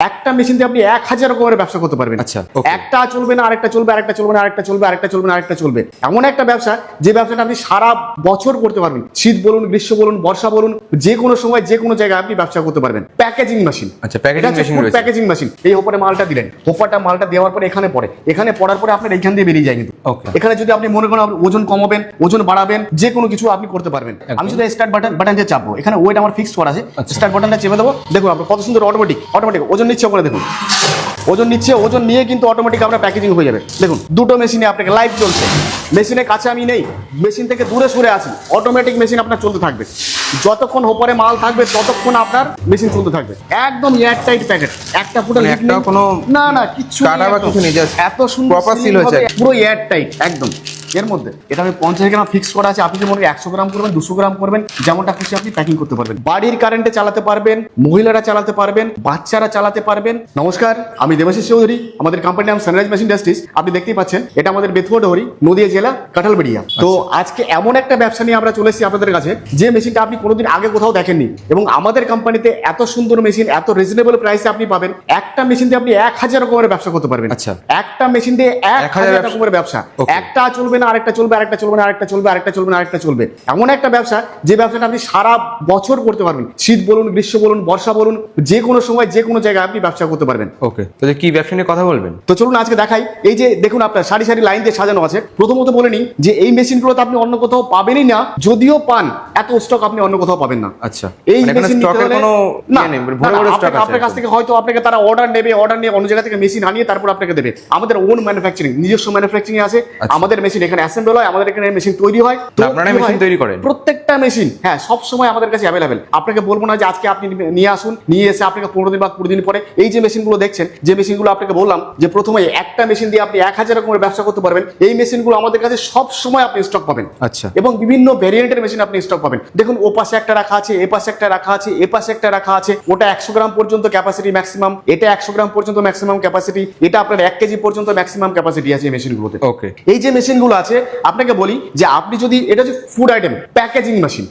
একটা মেশিন দিয়ে আপনি এক হাজার রকমের ব্যবসা করতে পারবেন। আচ্ছা, একটা চলবে না আরেকটা চলবে আরেকটা চলবে না আরেকটা চলবে আরেকটা চলবে না আরেকটা চলবে। এমন একটা ব্যবসা যে ব্যবসাটা আপনি সারা বছর করতে পারবেন। শীত বলুন গ্রীষ্ম বলুন বর্ষা বলুন যে কোনো সময় যে কোনো জায়গায় আপনি ব্যবসা করতে পারবেন। প্যাকেজিং মেশিন আচ্ছা, machine রয়েছে। প্যাকেজিং মেশিন এই ওপরে মালটা দিলেন। ওপরটা মালটা দেওয়ার পরে এখানে পড়ে। এখানে পড়ার পরে আপনার এইখান দিয়ে বেরিয়ে যায় কিন্তু। এখানে যদি আপনি মনে করেন ওজন কমাবেন ওজন বাড়াবেন যে কোনো কিছু আপনি করতে পারবেন। আমি শুধু স্টার্ট বাটন বাটন যে চাপবো। এখানে ওয়েট আমার ফিক্স করা আছে। আচ্ছা। স্টার্ট বাটনটা চেপে দেবো। দেখুন আপনার কত সুন্দর অটোমেটিক অটোমেটিক ওজন নিচ্ছে ওপরে দেখুন। ওজন নিচ্ছে ওজন নিয়ে কিন্তু অটোমেটিক আপনার প্যাকেজিং হয়ে যাবে। দেখুন দুটো মেশিনে আপনাকে লাইভ চলছে। মেশিনের কাছে আমি নেই মেশিন থেকে দূরে সরে আসি অটোমেটিক মেশিন আপনার চলতে থাকবে। যতক্ষণ ওপরে মাল থাকবে ততক্ষণ আপনার মেশিন চলতে থাকবে। একদম এয়ার টাইট প্যাকেট একটা ফুটা একটা কোনো না না। কিছু এত সুন্দর। পুরো এয়ার টাইট একদম। এর মধ্যে এটা আমি পঞ্চাশ গ্রাম ফিক্স করা আছে। আপনি যেমন একশো গ্রাম করবেন দুশো গ্রাম করবেন যেমনটা খুশি আপনি প্যাকিং করতে পারবেন। বাড়ির কারেন্টে চালাতে পারবেন মহিলারা চালাতে পারবেন বাচ্চারা চালাতে পারবেন। নমস্কার আমি দেবাশিস চৌধুরী আমাদের কোম্পানির নাম সানরাইজ মেশিন ইন্ডাস্ট্রিজ আপনি দেখতেই পাচ্ছেন এটা আমাদের বেথুয়া ডহরি নদিয়া জেলা কাঁঠালবেড়িয়া। তো আজকে এমন একটা ব্যবসা নিয়ে আমরা চলে এসেছি আপনাদের কাছে যে মেশিনটা আপনি কোনোদিন আগে কোথাও দেখেননি। এবং আমাদের কোম্পানিতে এত সুন্দর মেশিন এত রিজনেবল প্রাইসে আপনি পাবেন একটা মেশিন দিয়ে আপনি এক হাজার রকমের ব্যবসা করতে পারবেন। আচ্ছা। একটা মেশিন দিয়ে এক হাজার রকমের ব্যবসা. একটা চলবে না আরেকটা চলবে আরেকটা চলবে না আরেকটা চলবে আরেকটা চলবে না আরেকটা চলবে। এমন একটা ব্যবসা যে ব্যবসাটা আপনি সারা বছর করতে পারবেন। শীত বলুন গ্রীষ্ম বলুন বর্ষা বলুন যে কোনো সময় যে কোনো জায়গায় আপনি ব্যবসা করতে পারবেন। ওকে তো কি ব্যবসা নিয়ে কথা বলবেন? তো চলুন আজকে দেখাই। এই যে দেখুন আপনার সারি সারি লাইন দিয়ে সাজানো আছে। প্রথমত বলে নিই যে এই মেশিনগুলো তো আপনি অন্য কোথাও পাবেনই না যদিও পান এত স্টক আপনি অন্য কোথাও পাবেন না। আচ্ছা এই মানে মেশিন নিতে স্টকের হলে কোনো না ইয়ে মানে আপনার কাছ থেকে হয়তো আপনাকে তারা অর্ডার নেবে অর্ডার নিয়ে অন্য জায়গা থেকে মেশিন আনিয়ে তারপর আপনাকে দেবে। আমাদের ওন ম্যানুফ্যাকচারিং নিজস্ব ম্যানুফ্যাকচারিং আছে আচ্ছা। আমাদের মেশিন এখানে অ্যাসেম্বল হয় আমাদের এখানে মেশিন তৈরি হয়। machine হয়? তৈরি করেন? প্রত্যেকটা মেশিন হ্যাঁ সব সময় আমাদের কাছে অ্যাভেলেবেল আপনাকে বলব না যে আজকে আপনি নিয়ে আসুন নিয়ে এসে আপনাকে পনেরো দিন বা কুড়ি দিন পরে এই যে মেশিনগুলো দেখছেন যে মেশিনগুলো আপনাকে বললাম যে প্রথমে একটা মেশিন দিয়ে আপনি এক হাজার রকমের ব্যবসা করতে পারবেন এই মেশিনগুলো আমাদের কাছে সব সময় আপনি স্টক পাবেন। আচ্ছা। এবং বিভিন্ন ভ্যারিয়েন্টের মেশিন আপনি স্টক পাবেন। দেখুন ও পাশে একটা রাখা আছে এ পাশে একটা রাখা আছে এ পাশে একটা রাখা আছে ওটা একশো গ্রাম পর্যন্ত ক্যাপাসিটি ম্যাক্সিমাম এটা একশো গ্রাম পর্যন্ত ম্যাক্সিমাম ক্যাপাসিটি এটা আপনার এক কেজি পর্যন্ত ম্যাক্সিমাম ক্যাপাসিটি আছে এই মেশিনগুলোতে ওকে এই যে মেশিনগুলো আছে আপনাকে বলি যে আপনি যদি এটা হচ্ছে ফুড আইটেম প্যাকেজিং মেশিন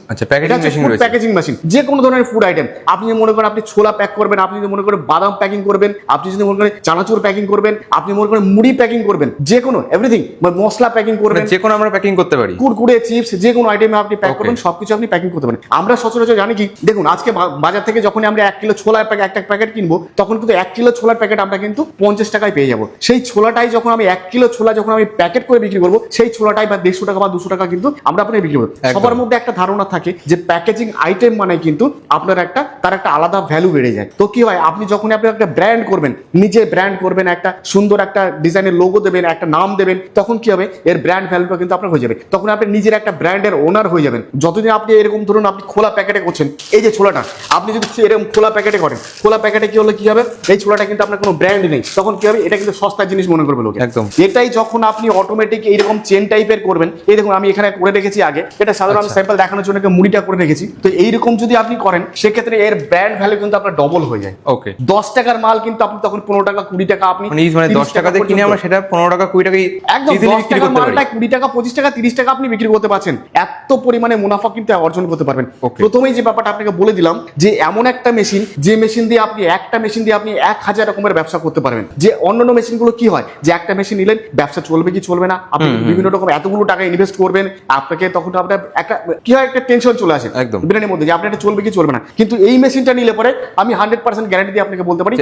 আচ্ছা, রয়েছে। প্যাকেজিং মেশিন যে কোনো ধরনের ফুড আইটেম আপনি যদি মনে করেন আপনি ছোলা প্যাক করবেন আপনি যদি মনে করেন বাদাম প্যাকিং করবেন আপনি যদি মনে করেন চানাচুর প্যাকিং করবেন আপনি মনে করেন মুড়ি প্যাকিং করবেন যে কোনো এভরিথিং মশলা প্যাকিং করবেন। মানে যে কোনো আমরা প্যাকিং করতে পারি। কুরকুরে চিপস যে কোনো আইটেমে আপনি প্যাক করবেন সবকিছু আপনি প্যাকিং করতে পারেন। আমরা সচরাচর জানি কি দেখুন আজকে বাজার থেকে যখন আমরা এক কিলো ছোলার প্যাকেট একটা প্যাকেট কিনবো তখন কিন্তু এক কিলো ছোলার প্যাকেট আমরা কিন্তু পঞ্চাশ টাকায় পেয়ে যাব। সেই ছোলাটাই যখন আমি এক কিলো ছোলা যখন আমি প্যাকেট করে বিক্রি করব সেই ছোলাটাই বা দেড়শো টাকা বা দুশো টাকা কিন্তু আমরা আপনাকে বিক্রি করব। সবার মধ্যে একটা ধারণা থাকে যে প্যাকেজিং আইটেম মানে কিন্তু আপনার একটা তার একটা আলাদা ভ্যালু বেড়ে যায়। তো কি হয়? আপনি যখন আপনি একটা ব্র্যান্ড করবেন নিজে ব্র্যান্ড করবেন একটা সুন্দর একটা ডিজাইনের লোগো দেবেন একটা নাম দেবেন তখন কি হবে? এর ব্র্যান্ড ভ্যালুটা কিন্তু আপনার হয়ে যাবে। তখন আপনি নিজের একটা ব্র্যান্ডের ওনার হয়ে যাবেন। যতদিন আপনি এরকম ধরুন আপনি খোলা প্যাকেটে করছেন এই যে ছোলাটা আপনি যদি এরকম খোলা প্যাকেটে করেন খোলা প্যাকেটে কি হলে কি হবে? এই ছোলাটা কিন্তু আপনার কোনো ব্র্যান্ড নেই। তখন কি হবে? এটা কিন্তু সস্তা জিনিস মনে করবে লোকে। একদম। এটাই যখন আপনি অটোমেটিক এইরকম চেন টাইপের করবেন। এই দেখুন আমি এখানে করে রেখেছি আগে। এটা সাধারণ আচ্ছা। স্যাম্পল দেখানোর জন্য মুড়িটা করে রেখেছি। তো এইরকম যদি আপনি করেন সেক্ষেত্রে এর ব্র্যান্ড ভ্যালু কিন্তু আপনার ডবল হয়ে যায়। ওকে দশ টাকার মাল কিন্তু আপনি তখন পনেরো টাকা কুড়ি টাকা আপনি মানে মানে 30 দশ টাকাতে কিনে আমরা সেটা পনেরো টাকা কুড়ি টাকা একদম দশ বিক্রি টাকা মালটা কুড়ি টাকা পঁচিশ টাকা তিরিশ টাকা আপনি বিক্রি করতে পারছেন। এত পরিমাণে মুনাফা কিন্তু অর্জন করতে পারবেন. প্রথমেই যে ব্যাপারটা আপনাকে বলে দিলাম যে এমন একটা মেশিন যে মেশিন দিয়ে আপনি একটা মেশিন দিয়ে আপনি এক হাজার রকমের ব্যবসা করতে পারবেন। যে অন্যান্য মেশিনগুলো কি হয়? যে একটা মেশিন নিলেন ব্যবসা চলবে কি চলবে না? আপনি বিভিন্ন রকম এতগুলো টাকা ইনভেস্ট করবেন আপনাকে তখন আপনার একটা কি হয় একটা টেনশন চলে আসে একদম। ব্রেনের মধ্যে যে আপনার এটা চলবে কি চলবে না। কিন্তু এই মেশিনটা নিলে পরে আমি হান্ড্রেড পার্সেন্ট গ্যারান্টি দিয়ে আপনাকে বলতে পারি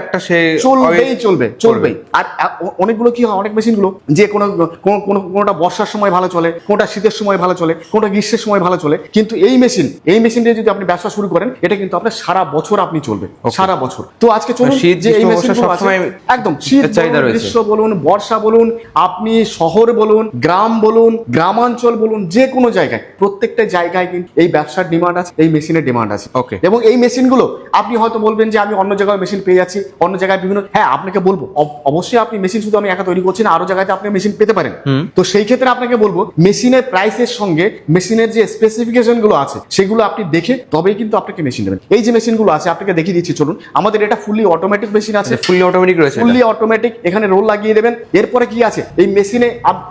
একটা সে চলবেই চলবে চলবেই। আর অনেকগুলো কি হয় অনেক মেশিনগুলো যে কোনো কোনো- কোনো কোনোটা বর্ষার সময় ভালো চলে কোনোটা শীতের সময় ভালো চলে কোনোটা গ্রীষ্মের সময় ভালো চলে কিন্তু এই মেশিন এই মেশিন দিয়ে যদি আপনি ব্যবসা শুরু করেন এটা কিন্তু আপনার সারা বছর আপনি চলবে সারা বছর। তো আজকে চলুন শীত, যে এই সবসময় একদম শীত চাহিদা বলুন, রয়েছে। গ্রীষ্ম বলুন বর্ষা বলুন আপনি শহর বলুন গ্রাম বলুন গ্রামাঞ্চল বলুন যে কোনো জায়গায় প্রত্যেকটা জায়গায় কিন্তু এই ব্যবসার ডিমান্ড আছে এই মেশিনের ডিমান্ড আছে। Okay. এবং এই মেশিনগুলো আপনি হয়তো বলবেন যে আমি অন্য জায়গায় মেশিন পেয়ে যাচ্ছি অন্য জায়গায় বিভিন্ন হ্যাঁ আপনাকে বলব অবশ্যই আপনি মেশিন শুধু আমি একা তৈরি করছি না আরও জায়গায় আপনি মেশিন পেতে পারেন। তো সেই ক্ষেত্রে আপনাকে বলব মেশিনের প্রাইসের সঙ্গে মেশিনের যে স্পেসিফিকেশনগুলো আছে সেগুলো আপনি দেখে তবেই কিন্তু আপনাকে মেশিন দেবেন। এই যে মেশিনগুলো আছে আপনাকে দেখিয়ে দিচ্ছি চলুন। আমাদের এটা ফুললি অটোমেটিক মেশিন আছে। ফুললি অটোমেটিক রয়েছে। ফুললি অটোমেটিক এখানে রোল লাগিয়ে দেবেন। এরপরে কি আছে? এই মেশিনে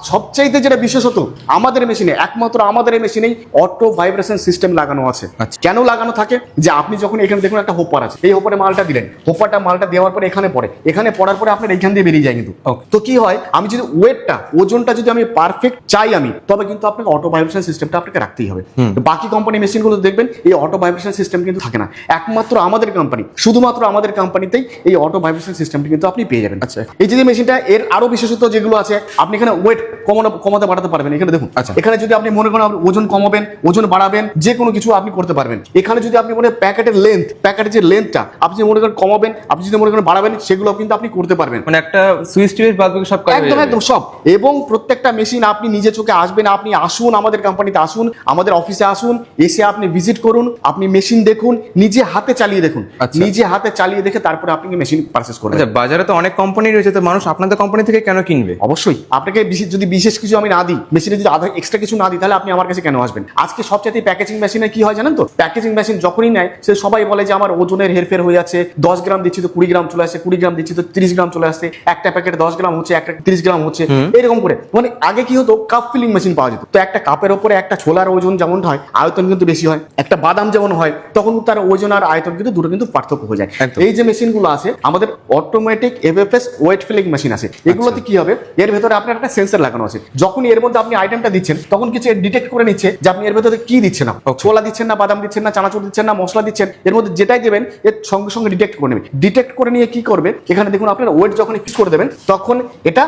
সবচাইতে যেটা বিশেষত আমাদের মেশিনে একমাত্র আমাদের এই মেশিনেই অটো ভাইব্রেশন সিস্টেম লাগানো আছে। আচ্ছা। কেন লাগানো থাকে? যে আপনি যখন এখানে দেখুন একটা হোপার আছে এই হোপারে মালটা দিলেন। হোপারটা মালটা দেওয়ার পরে এখানে পড়ে। এখানে পড়ার পরে আপনার এইখান দিয়ে বেরিয়ে যায় কিন্তু। তো কি হয়? আমি যদি ওয়েটটা ওজনটা যদি আমি পারফেক্ট চাই আমি তবে কিন্তু আপনাকে অটো ভাইব্রেশন সিস্টেমটা আপনাকে রাখতেই হবে। বাকি কোম্পানি মেশিনগুলো দেখবেন এই অটো ভাইব্রেশন সিস্টেম কিন্তু থাকে না। একমাত্র আমাদের কোম্পানি শুধুমাত্র আমাদের কোম্পানিতেই এই অটো ভাইব্রেশন সিস্টেমটি কিন্তু আপনি পেয়ে যাবেন। আচ্ছা। এই যে মেশিনটা এর আরও বিশেষত্ব যেগুলো আছে আপনি এখানে ওয়েট with কমানো কমাতে বাড়াতে পারবেন। এখানে দেখুন আচ্ছা। এখানে যদি আপনি মনে করেন ওজন কমাবেন ওজন বাড়াবেন যে কোনো কিছু আপনি করতে পারবেন। এখানে যদি আপনি মনে প্যাকেটের লেন্থ প্যাকেটের যে লেন্থটা আপনি যদি মনে করেন কমাবেন আপনি যদি মনে করেন বাড়াবেন সেগুলো কিন্তু আপনি করতে পারবেন। মানে একটা সুইচ টিপে বাদ বাকি সব একদম একদম সব। এবং প্রত্যেকটা মেশিন আপনি নিজে চোখে আসবেন আপনি আসুন আমাদের কোম্পানিতে আসুন আমাদের অফিসে আসুন এসে আপনি ভিজিট করুন আপনি মেশিন দেখুন নিজে হাতে চালিয়ে দেখুন। আচ্ছা। নিজে হাতে চালিয়ে দেখে তারপরে আপনি মেশিন পারচেস করবেন। আচ্ছা বাজারে তো অনেক কোম্পানি রয়েছে তো মানুষ আপনাদের কোম্পানি থেকে কেন কিনবে? অবশ্যই। আপনাকে যদি বিশেষ কিছু আমি না দিই মেশিনে যদি আধা এক্সট্রা কিছু না দিই তাহলে আপনি আমার কাছে কেন আসবেন? আজকে সবচেয়ে প্যাকেজিং মেশিনে কি হয় জানেন তো? প্যাকেজিং মেশিন যখনই নেয় সে সবাই বলে যে আমার ওজনের হেরফের হয়ে যাচ্ছে দশ গ্রাম দিচ্ছি তো কুড়ি গ্রাম চলে আসছে কুড়ি গ্রাম দিচ্ছি তো তিরিশ গ্রাম চলে আসছে একটা প্যাকেট দশ গ্রাম হচ্ছে একটা তিরিশ গ্রাম হচ্ছে এরকম করে। মানে আগে কি হতো কাপ ফিলিং মেশিন পাওয়া যেত। তো একটা কাপের ওপরে একটা ছোলার ওজন যেমন হয় আয়তন কিন্তু বেশি হয় একটা বাদাম যেমন হয় তখন তার ওজন আর আয়তন কিন্তু দুটো কিন্তু পার্থক্য হয়ে যায়। এই যে মেশিনগুলো আছে আমাদের automatic FFS weight filling machine আছে এগুলোতে কি হবে এর ভেতরে আপনার একটা সেন্সর লাগানো আছে। যখন এর মধ্যে আপনি আইটেমটা দিচ্ছেন তখন কিছু ডিটেক্ট করে নিচ্ছে যে আপনি এর ভেতরে কি দিচ্ছেন না ছোলা দিচ্ছেন না বাদাম দিচ্ছেন না চানাচুর দিচ্ছেন না মশলা দিচ্ছেন এর মধ্যে যেটাই দেবেন এর সঙ্গে সঙ্গে ডিটেক্ট করে নেবে ডিটেক্ট করে নিয়ে কি করবে এখানে দেখুন আপনার ওয়েট যখন ফিট করে দেবেন তখন এটা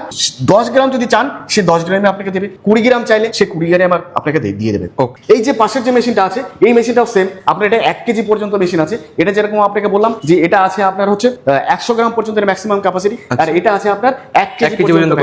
দশ গ্রাম যদি চান সে দশ গ্রামে আপনাকে দেবে। কুড়ি গ্রাম চাইলে সে কুড়ি গ্রামে আপনাকে দিয়ে- দেবে। এই যে পাশের যে মেশিনটা আছে এই মেশিনটাও সেম আপনার এটা এক কেজি পর্যন্ত মেশিন আছে। এটা যেরকম আপনাকে বললাম যে এটা আছে আপনার হচ্ছে একশো গ্রাম পর্যন্ত ম্যাক্সিমাম ক্যাপাসিটি আর এটা আছে আপনার এক কেজি পর্যন্ত.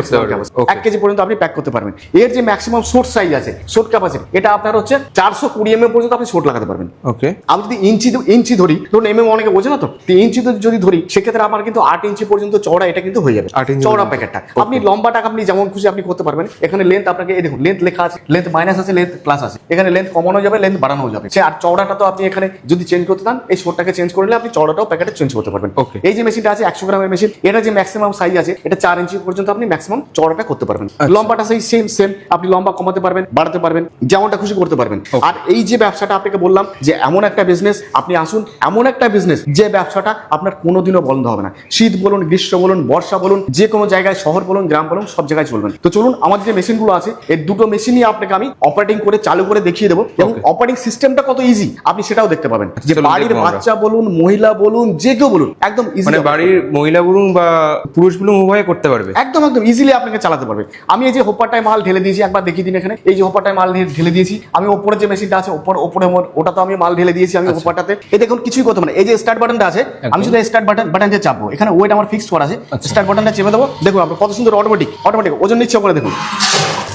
এক কেজি পর্যন্ত আপনি প্যাক করতে পারবেন। এর যে ম্যাক্সিমাম শোট সাইজ আছে শোট ক্যাপাসিটি এটা আপনার হচ্ছে চারশো কুড়ি এম পর্যন্ত আপনি শোট লাগাতে পারবেন। ওকে আমি যদি ইঞ্চি ইঞ্চি ধরি ধরুন এম এম অনেকে বোঝে না তো ইঞ্চি যদি ধরি সেক্ষেত্রে আমার কিন্তু আট ইঞ্চি পর্যন্ত চওড়া এটা কিন্তু হয়ে যাবে। চওড়া প্যাকেটটা আপনি লম্বাটা আপনি যেমন খুশি আপনি করতে পারবেন। এখানে লেন্থ আপনাকে এই দেখুন লেন্থ লেখা আছে লেন্থ মাইনাস আছে লেন্থ প্লাস আছে। এখানে লেন্থ কমানো যাবে লেন্থ বাড়ানো যাবে। সে আর চওড়াটা তো আপনি এখানে যদি চেঞ্জ করতে চান এই শোটটাকে চেঞ্জ করলে আপনি চওড়াটাও প্যাকেটে চেঞ্জ করতে পারবেন। Okay. এই যে মেশিনটা আছে একশো গ্রামের মেশিন এটা যে ম্যাক্সিমাম সাইজ আছে এটা চার ইঞ্চি পর্যন্ত আপনি ম্যাক্সিমাম চওড়াটা করতে পারবেন। আচ্ছা। লম্বাটা সেই সেম সেম আপনি লম্বা কমাতে পারবেন বাড়াতে পারবেন যেমনটা খুশি করতে পারবেন। আর এই যে ব্যবসাটা আপনাকে বললাম যে এমন একটা বিজনেস আপনি আসুন এমন একটা বিজনেস যে ব্যবসাটা আপনার কোনোদিনও বন্ধ হবে না। শীত বলুন গ্রীষ্ম বলুন বর্ষা বলুন যে কোনো জায়গায় শহর বলুন গ্রাম বলুন সব জায়গায় চলবেন। তো চলুন আমাদের যে মেশিনগুলো আছে এই দুটো মেশিনই আপনাকে আমি অপারেটিং করে চালু করে দেখিয়ে দেবো। এবং. অপারেটিং সিস্টেমটা কত ইজি আপনি সেটাও দেখতে পাবেন। যে বাড়ির বাচ্চা বলুন মহিলা বলুন যে কেউ বলুন একদম ইজি মানে বাড়ির মহিলা বলুন বা পুরুষ বলুন উভয়ে করতে পারবে। একদম একদম ইজিলি আপনাকে চালাতে পারবে। আমি এই যে হোপারটায় মাল ঢেলে দিয়েছি একবার দেখিয়ে দিন এখানে। এই যে হোপারটায় মাল ঢেলে দিয়েছি আমি ওপরে যে মেশিনটা আছে ওপর ওপরে ওটা তো আমি মাল ঢেলে দিয়েছি আমি আচ্ছা। হোপারটাতে। এই দেখুন কিছুই করতে পারে এই যে স্টার্ট বাটনটা আছে আমি শুধু স্টার্ট বাটন বাটনটা চাপবো। এখানে ওয়েট আমার ফিক্স করা আছে। আচ্ছা। স্টার্ট বাটনটা চেপে দেবো। দেখুন আপনার কত সুন্দর অটোমেটিক অটোমেটিক ওজন নিচ্ছে ওপরে দেখুন।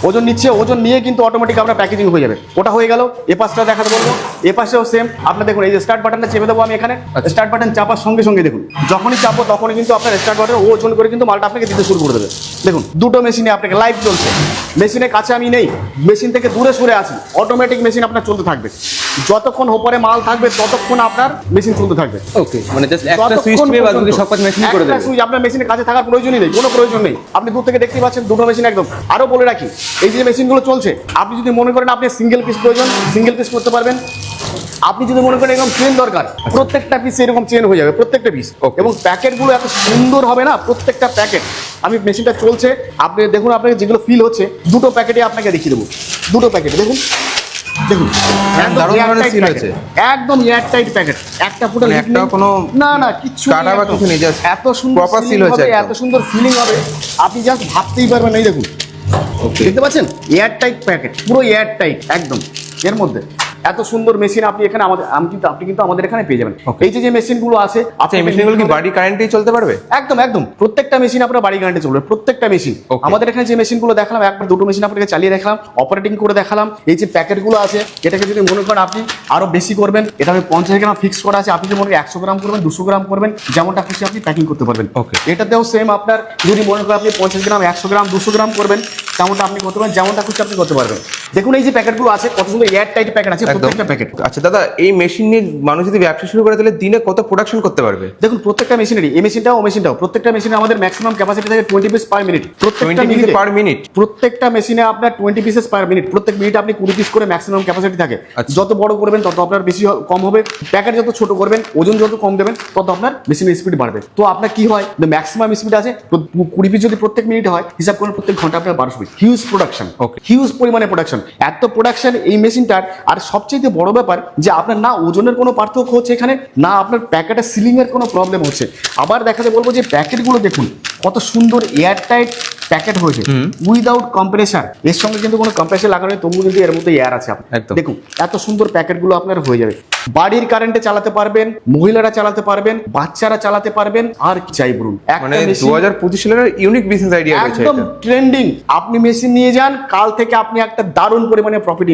ওজন নিচ্ছে ওজন নিয়ে কিন্তু অটোমেটিক আপনার প্যাকেজিং হয়ে যাবে। ওটা হয়ে গেল এ পাশটা দেখাতে বলব। এ পাশেও সেম আপনার দেখুন এই যে স্টার্ট বাটনটা চেপে দেবো আমি এখানে। আচ্ছা। স্টার্ট বাটন চাপার সঙ্গে সঙ্গে দেখুন যখনই চাপবো তখনই কিন্তু আপনার স্টার্ট বাটন ওজন করে কিন্তু মালটা আপনাকে দিতে শুরু করে দেবে। দেখুন দুটো মেশিনে আপনাকে লাইভ চলছে। মেশিনের কাছে আমি নেই মেশিন থেকে দূরে সরে আছি। অটোমেটিক মেশিন আপনার চলতে থাকবে। যতক্ষণ হোপরে মাল থাকবে ততক্ষণ আপনার মেশিন চলতে থাকবে। ওকে মানে জাস্ট একটা সুইচ বাকি সব কাজ মেশিন করে দেবে। সুইচ আপনার মেশিনের কাছে থাকার প্রয়োজনই নেই কোনো প্রয়োজন নেই। আপনি দূর থেকে দেখতে পাচ্ছেন দুটো মেশিন একদম। আরও বলে রাখি এই যে মেশিনগুলো চলছে আপনি যদি মনে করেন আপনি সিঙ্গেল পিস প্রয়োজন সিঙ্গেল পিস করতে পারবেন। আপনি যদি মনে করেন এরকম চেন দরকার প্রত্যেকটা পিস এরকম চেন হয়ে যাবে প্রত্যেকটা পিস. এবং প্যাকেটগুলো এত সুন্দর হবে না প্রত্যেকটা প্যাকেট আমি মেশিনটা চলছে আপনি দেখুন আপনাকে যেগুলো ফিল হচ্ছে দুটো প্যাকেটে আপনাকে দেখিয়ে দেবো। দুটো প্যাকেট দেখুন। দেখুন। একদম। আছে। একদম এয়ার টাইট প্যাকেট একটা ফুটো মানে নেই। কোনো না না কিচ্ছু কাটা নেই বা কিছু নেই, just এত সুন্দর সিলিং হয়েছে এত সুন্দর ফিলিং হবে। আপনি জাস্ট ভাবতেই পারবেন এই দেখুন। দেখতে পাচ্ছেন? এয়ার টাইট প্যাকেট পুরো এয়ার টাইট একদম। এর মধ্যে। এত সুন্দর মেশিন আপনি এখানে আমাদের আমি কিন্তু আপনি কিন্তু আমাদের এখানে পেয়ে যাবেন. এই যে যে মেশিনগুলো আছে আচ্ছা এই মেশিনগুলো কি বাড়ি কারেন্টেই চলতে পারবে? একদম একদম। প্রত্যেকটা মেশিন আপনার বাড়ি কারেন্টে চলবে প্রত্যেকটা মেশিন আমাদের এখানে যে মেশিনগুলো দেখালাম একবার দুটো মেশিন আপনাকে চালিয়ে দেখালাম অপারেটিং করে দেখালাম এই যে প্যাকেটগুলো আছে এটাকে যদি মনে করেন আপনি আরও বেশি করবেন এটা আমি পঞ্চাশ গ্রাম ফিক্স করা আছে আপনি যদি মনে করেন একশো গ্রাম করবেন দুশো গ্রাম করবেন যেমনটা খুশি আপনি প্যাকিং করতে পারবেন। ওকে এটাতেও সেম আপনার যদি মনে করেন আপনি পঞ্চাশ গ্রাম একশো গ্রাম দুশো গ্রাম করবেন তেমনটা আপনি করতে পারেন যেমনটা খুশি আপনি করতে পারবেন। দেখুন এই যে প্যাকেটগুলো আছে কত সুন্দর এয়ার টাইট প্যাকেট আছে প্রত্যেকটা প্যাকেট আচ্ছা দাদা এই মেশিন নিয়ে মানুষ যদি ব্যবসা শুরু করে তাহলে দিনে কত প্রোডাকশন করতে পারবে? দেখুন প্রত্যেকটা মেশিনারি এই মেশিনটাও ও মেশিনটাও প্রত্যেকটা মেশিনে আমাদের ম্যাক্সিমাম ক্যাপাসিটি থাকে টোয়েন্টি পিস পার মিনিট প্রত্যেকটা মিনিটে পার মিনিট প্রত্যেকটা মেশিনে আপনার টোয়েন্টি পিসেস পার মিনিট প্রত্যেক মিনিটে আপনি কুড়ি পিস করে ম্যাক্সিমাম ক্যাপাসিটি থাকে। আচ্ছা। যত বড় করবেন তত আপনার বেশি কম হবে। প্যাকেট যত ছোট করবেন ওজন যত কম দেবেন তত আপনার মেশিনের স্পিড বাড়বে। তো আপনার কি হয়? ম্যাক্সিমাম স্পিড আছে কুড়ি পিস যদি প্রত্যেক মিনিটে হয় হিসাব করে প্রত্যেক ঘণ্টা আপনার বারোশো পিস হিউজ প্রোডাকশন. হিউজ পরিমাণে প্রোডাকশন এত প্রোডাকশন এই মেশিনটার আর সবচেয়ে বড় ব্যাপার যে আপনার না ওজনের কোনো পার্থক্য হচ্ছে এখানে, না আপনার প্যাকেটের সিলিংয়ের কোনো প্রবলেম হচ্ছে। আবার দেখাতে বলব যে প্যাকেটগুলো দেখুন, কত সুন্দর এয়ার টাইট প্যাকেট হয়েছে উইদাউট কম্প্রেসার এর সঙ্গে কিন্তু কোনো কম্প্রেসার লাগানো নেই তবুও কিন্তু এর মধ্যে এয়ার আছে আপনার। দেখুন এত সুন্দর প্যাকেটগুলো আপনার হয়ে যাবে। বাড়ির কারেন্টে চালাতে পারবেন মহিলারা চালাতে পারবেন বাচ্চারা চালাতে পারবেন আর কি চাই বলুন? মানে দু হাজার পঁচিশ সালের ইউনিক বিজনেস আইডিয়া একদম ট্রেন্ডিং আপনি মেশিন নিয়ে যান কাল থেকে আপনি একটা দারুণ পরিমাণে প্রফিট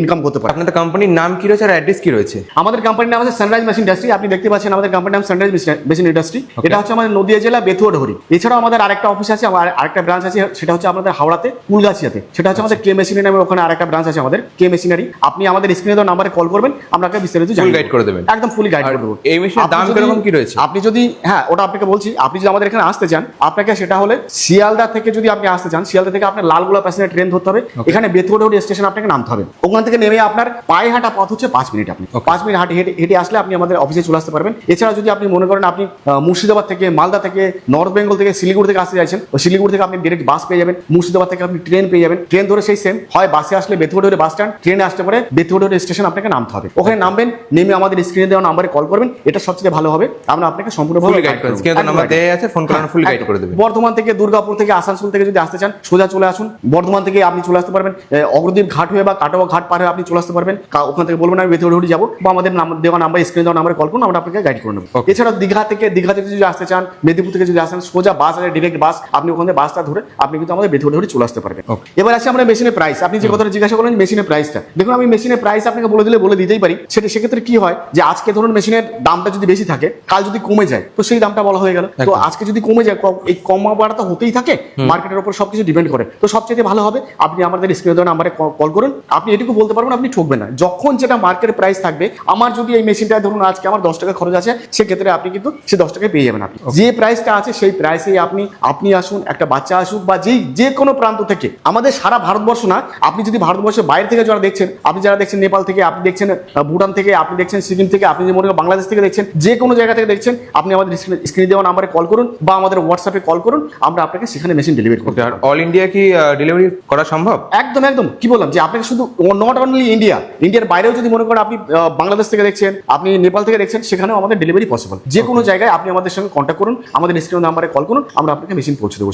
ইনকাম করতে পারেন আপনাদের কোম্পানির নাম কি রয়েছে আর অ্যাড্রেস কি রয়েছে? আমাদের কোম্পানির নাম আছে সানরাইজ মেশিন ইন্ডাস্ট্রি আপনি দেখতে পাচ্ছেন আমাদের কোম্পানির নাম সানরাইজ মেশিন ইন্ডাস্ট্রি এটা হচ্ছে আমাদের নদিয়া জেলা বেথুয়া ডহরি এছাড়াও আমাদের আরেকটা অফিস আছে আমার আরেকটা ব্রাঞ্চ আছে সেটা হচ্ছে আমাদের হাওড়াতে কুলগাছিয়াতে সেটা হচ্ছে আমাদের কে মেশিনারি নামে ওখানে আরেকটা ব্রাঞ্চ আছে আমাদের কে মেশিনারি আপনি আমাদের স্ক্রিনে দেওয়া নাম্বারে কল করবেন আপনাকে বিস্তারিত দেবো। করে দেবেন। একদম ফুলি গাইড আর করে দেবো। এই মেশিনের দাম কীরকম কি রয়েছে? আপনি যদি হ্যাঁ ওটা আপনাকে বলছি আপনি যদি আমাদের এখানে আসতে চান আপনাকে সেটা হলে শিয়ালদা থেকে যদি আপনি আসতে চান শিয়ালদা থেকে আপনার লালগোলা প্যাসেঞ্জার ট্রেন ধরতে হবে। এখানে বেথুয়াডোর স্টেশন আপনাকে নামতে হবে। ওখান থেকে নেমে আপনার পায়ে হাঁটা পথ হচ্ছে পাঁচ মিনিট আপনি। পাঁচ মিনিট হাঁটে হেঁটে হেঁটে আসলে আপনি আমাদের অফিসে চলে আসতে পারবেন। এছাড়া যদি আপনি মনে করেন আপনি মুর্শিদাবাদ থেকে মালদা থেকে নর্থ বেঙ্গল থেকে শিলিগুড়ি থেকে আসতে চাইছেন তো শিলিগুড়ি থেকে আপনি ডিরেক্ট বাস পেয়ে যাবেন। মুর্শিদাবাদ থেকে আপনি ট্রেন পেয়ে যাবেন। ট্রেন ধরে সেই সেম হয় বাসে আসলে বেথুয়াডোরে বাস স্ট্যান্ড ট্রেনে আসতে পারে বেথুয়াডোর স্টেশন আপনাকে নামতে হবে। ওখানে নামবেন নেমে আমাদের স্ক্রিনে দেওয়া নাম্বারে কল করবেন। এটা সবচেয়ে ভালো হবে। আমরা আপনাকে সম্পূর্ণভাবে গাইড করে স্ক্রিনে নাম্বার দেয়া আছে ফোন করে ফুল গাইড করে দেবে বর্ধমান থেকে দুর্গাপুর থেকে আসানসোল থেকে যদি আসতে চান সোজা চলে আসুন। বর্ধমান থেকে আপনি চলে আসতে পারবেন। এ, অগ্রদীপ ঘাট হয়ে বা কাটোয়া ঘাট পার হয়ে আপনি চলে আসতে পারবেন। ওখান থেকে বলবেন আমি বেথুড়ি যাব। বা আমাদের নাম দেওয়া নাম্বার স্ক্রিনে দেওয়া নাম্বারে কল করুন আমরা আপনাকে গাইড করে নেব. এছাড়া দীঘা থেকে দীঘা থেকে যদি আসতে চান মেদিনীপুর থেকে যদি আসেন সোজা বাস আছে ডিরেক্ট বাস আপনি ওখান থেকে বাসটা ধরে আপনি কিন্তু আমাদের বেথুড়ি চলে আসতে পারবেন। এবার আছে আমরা মেশিনের প্রাইস আপনি যে কথাটা জিজ্ঞাসা করলেন মেশিনের প্রাইসটা দেখুন আমি মেশিনের প্রাইস আপনাকে বলে দিলে বলে দিতেই পারি। সেটা সেক্ষেত্রে কি হয় যে আজকে ধরুন মেশিনের দামটা যদি বেশি থাকে কাল যদি কমে যায় তো সেই দামটা বলা হয়ে গেল। তো আজকে যদি কমে যায় এই কমা বাড়াটা হতেই থাকে মার্কেটের উপর সবকিছু ডিপেন্ড করে। তো সবচেয়ে ভালো হবে আপনি আমাদের স্ক্রিনে দেওয়া নাম্বারে কল করুন। আপনি এটুকু বলতে পারবেন আপনি ঠকবেন না। যখন যেটা মার্কেট প্রাইস থাকবে আমার যদি এই মেশিনটা ধরুন আজকে আমার দশ টাকা খরচ আছে সেক্ষেত্রে আপনি কিন্তু সে দশ টাকায় পেয়ে যাবেন আপনি। যে প্রাইসটা আছে সেই প্রাইসেই আপনি আপনি আসুন একটা বাচ্চা আসুক বা যেই যে কোনো প্রান্ত থেকে। আমাদের সারা ভারতবর্ষ না আপনি যদি ভারতবর্ষের বাইরে থেকে যারা দেখছেন আপনি যারা দেখছেন নেপাল থেকে আপনি দেখছেন ভুটান থেকে আপনি দেখছেন সিকিম থেকে আপনি যে মনে করেন বাংলাদেশ থেকে দেখছেন যে কোনো জায়গা থেকে দেখছেন আপনি আমাদের স্ক্রিনে দেওয়া নাম্বারে কল করুন বা আমাদের হোয়াটসঅ্যাপে কল করুন আমরা আপনাকে সেখানে মেশিন ডেলিভারি করতে আর অল ইন্ডিয়া কি ডেলিভারি করা সম্ভব? একদম একদম। কি বললাম? যে আপনাকে শুধু নট অনলি ইন্ডিয়া ইন্ডিয়ার বাইরেও যদি মনে করেন আপনি বাংলাদেশ থেকে দেখছেন আপনি নেপাল থেকে দেখছেন সেখানেও আমাদের ডেলিভারি পসিবল যে কোনো জায়গায় আপনি আমাদের সঙ্গে কন্ট্যাক্ট করুন আমাদের স্ক্রিন নাম্বারে কল করুন আমরা আপনাকে মেশিন পৌঁছে দেবো।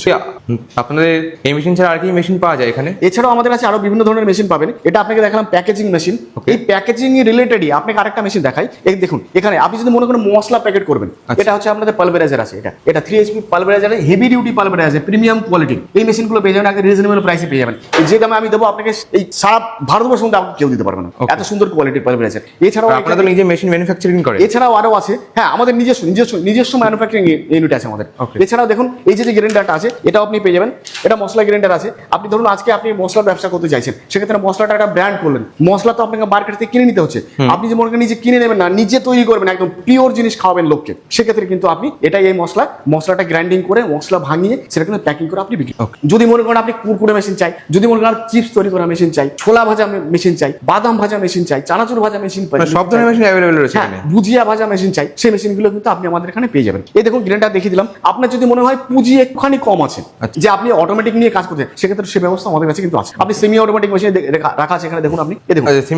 আপনাদের এই মেশিন ছাড়া আর কি মেশিন পাওয়া যায় এখানে? এছাড়াও আমাদের কাছে আরও বিভিন্ন ধরনের মেশিন পাবেন। এটা আপনাকে দেখালাম প্যাকেজিং মেশিন এই প্যাকেজিং রিলেটেডই আপনাকে আরেকটা মেশিন দেখাই। এই দেখুন এখানে আপনি যদি মনে করেন মশলা প্যাকেট করবেন আচ্ছা। এটা হচ্ছে আপনাদের পালভেরাইজার আছে এটা। এটা three HP pulveriser heavy duty pulveriser premium quality এই মেশিনগুলো পেয়ে যাবেন একদম রিজনেবল প্রাইসে পেয়ে যাবেন। যে দামে আমি দেবো আপনাকে এই সারা ভারতবর্ষ মধ্যে আপনাকে কেউ দিতে পারবে না। এত সুন্দর কোয়ালিটির পালভেরাইজার এছাড়াও আর আপনারা নিজে মেশিন ম্যানুফ্যাকচারিং করেন। এছাড়াও আরও আছে। হ্যাঁ আমাদের নিজস্ব নিজস্ব নিজস্ব ম্যানুফ্যাকচারিং ইউনিট আছে আমাদের. এছাড়াও দেখুন এই যে যে আছে এটাও আপনি পেয়ে যাবেন। এটা মশলা গ্রাইন্ডার আছে। আপনি ধরুন আজকে আপনি মশলার ব্যবসা করতে চাইছেন সেক্ষেত্রে মশলাটা একটা ব্র্যান্ড করলেন। মশলা তো আপনাকে মার্কেট থেকে কিনে নিতে হচ্ছে। আপনি যে মনে করেন নিজে কিনে নেবেন না নিজে তৈরি করবেন একদম পিওর জিনিস খাওয়াবেন লোককে সেক্ষেত্রে কিন্তু আপনি এটাই এই মশলা মশলাটা গ্রাইন্ডিং করে মশলা ভাঙিয়ে সেটা কিন্তু প্যাকিং করে আপনি বিক্রি. যদি মনে করেন আপনি কুরকুরে মেশিন চাই যদি মনে করেন চিপস তৈরি করা মেশিন চাই ছোলা ভাজা মেশিন চাই বাদাম ভাজা মেশিন চাই চানাচুর ভাজা মেশিন মানে সব ধরনের মেশিন অ্যাভেলেবেল রয়েছে হ্যাঁ ভুজিয়া ভাজা মেশিন চাই সেই মেশিনগুলো কিন্তু আপনি আমাদের এখানে পেয়ে যাবেন। এই দেখুন গ্রেনটা দেখিয়ে দিলাম। আপনার যদি মনে হয় পুঁজি একটুখানি কম আছে। যে আপনি অটোমেটিক নিয়ে কাজ করতে সেক্ষেত্রে সে ব্যবস্থা আমাদের কাছে কিন্তু আছে। আপনি সেমি অটোমেটিক মেশিন রাখা আছে এখানে দেখুন আপনি। আচ্ছা,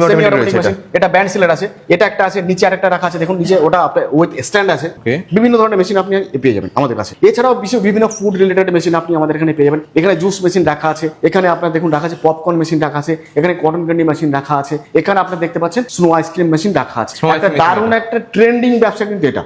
মেশিন এটা। ব্যান্ড সিলার আছে এটা একটা আছে নিচে আরেকটা রাখা আছে দেখুন নিচে ওটা উইথ স্ট্যান্ড আছে। বিভিন্ন ধরনের মেশিন আপনি পেয়ে যাবেন আমাদের কাছে। এছাড়াও বিশেষ বিভিন্ন ফুড রিলেটেড মেশিন আপনি আমাদের এখানে পেয়ে যাবেন। এখানে জুস মেশিন রাখা আছে এখানে আপনার দেখুন রাখা আছে পপকর্ন মেশিন রাখা আছে এখানে কটন ক্যান্ডি মেশিন রাখা আছে এখানে আপনি দেখতে পাচ্ছেন স্নো আইসক্রিম মেশিন রাখা আছে। একটা দারুণ একটা ট্রেন্ডিং ব্যবসা কিন্তু এটা।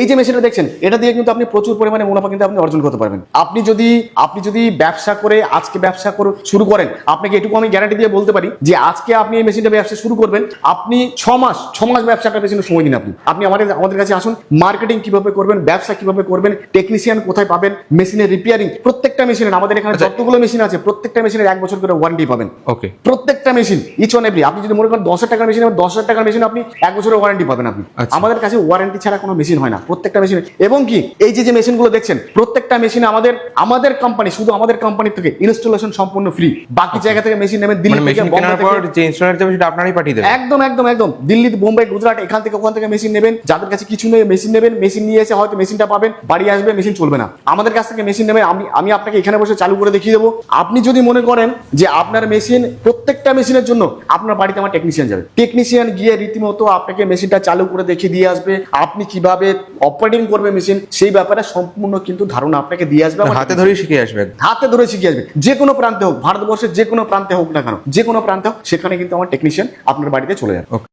এই যে মেশিনটা দেখছেন এটা দিয়ে কিন্তু আপনি প্রচুর পরিমাণে মুনাফা কিন্তু আপনি অর্জন করতে পারবেন। আপনি যদি আপনি যদি ব্যবসা করে আজকে ব্যবসা করে শুরু করেন আপনাকে এটুকু আমি গ্যারান্টি দিয়ে বলতে পারি যে আজকে আপনি এই মেশিনটা ব্যবসা শুরু করবেন আপনি ছ মাস ছ মাস ব্যবসাটার পেছনে সময় দিন আপনি। আপনি আমাদের আমাদের কাছে আসুন মার্কেটিং কীভাবে করবেন ব্যবসা কীভাবে করবেন টেকনিশিয়ান কোথায় পাবেন মেশিনের রিপেয়ারিং প্রত্যেকটা মেশিনের আমাদের এখানে আচ্ছা। যতগুলো মেশিন আছে প্রত্যেকটা মেশিনের এক বছর করে ওয়ারেন্টি পাবেন। ওকে প্রত্যেকটা মেশিন ইচ ওয়ান এভরি আপনি যদি মনে করেন দশ হাজার টাকার মেশিন দশ হাজার টাকার মেশিন আপনি এক বছরের ওয়ারেন্টি পাবেন আপনি। আচ্ছা। আমাদের কাছে ওয়ারেন্টি ছাড়া কোনো মেশিন হয় না প্রত্যেকটা মেশিন এবং কি এই যে যে মেশিনগুলো দেখছেন প্রত্যেকটা মেশিন আমাদের আমাদের কোম্পানি শুধু আমাদের কোম্পানি থেকে ইনস্টলেশন সম্পূর্ণ ফ্রি বাকি জায়গা থেকে মেশিন নেবেন দিল্লি মানে থেকে মেশিন কেনার পর যে ইনস্টলার যাবে সেটা আপনারাই পাঠিয়ে দেবেন? একদম একদম একদম। দিল্লি বোম্বাই গুজরাট এখান থেকে ওখান থেকে মেশিন নেবেন। যাদের কাছে কিছু নেই মেশিন নেবেন। মেশিন নিয়ে এসে হয়তো মেশিনটা পাবেন। বাড়ি আসবে মেশিন চলবে না। আমাদের কাছ থেকে মেশিন নেবেন। আমি আমি আপনাকে এখানে বসে চালু করে দেখিয়ে দেবো। আপনি যদি মনে করেন যে আপনার মেশিন প্রত্যেকটা মেশিনের জন্য আপনার বাড়িতে আমার টেকনিশিয়ান যাবে। টেকনিশিয়ান গিয়ে রীতিমতো আপনাকে মেশিনটা চালু করে দেখিয়ে দিয়ে আসবে। আপনি কীভাবে অপারেটিং করবে মেশিন সেই ব্যাপারে সম্পূর্ণ কিন্তু ধারণা আপনাকে দিয়ে আসবে। হাতে ধরেই শিখে আসবে হাতে ধরে শিখে আসবে। যে কোনো প্রান্তে হোক, ভারতবর্ষের যে কোনো প্রান্তে হোক না কেন, যে কোনো প্রান্তে হোক, সেখানে কিন্তু আমার টেকনিশিয়ান আপনার বাড়িতে চলে যাবে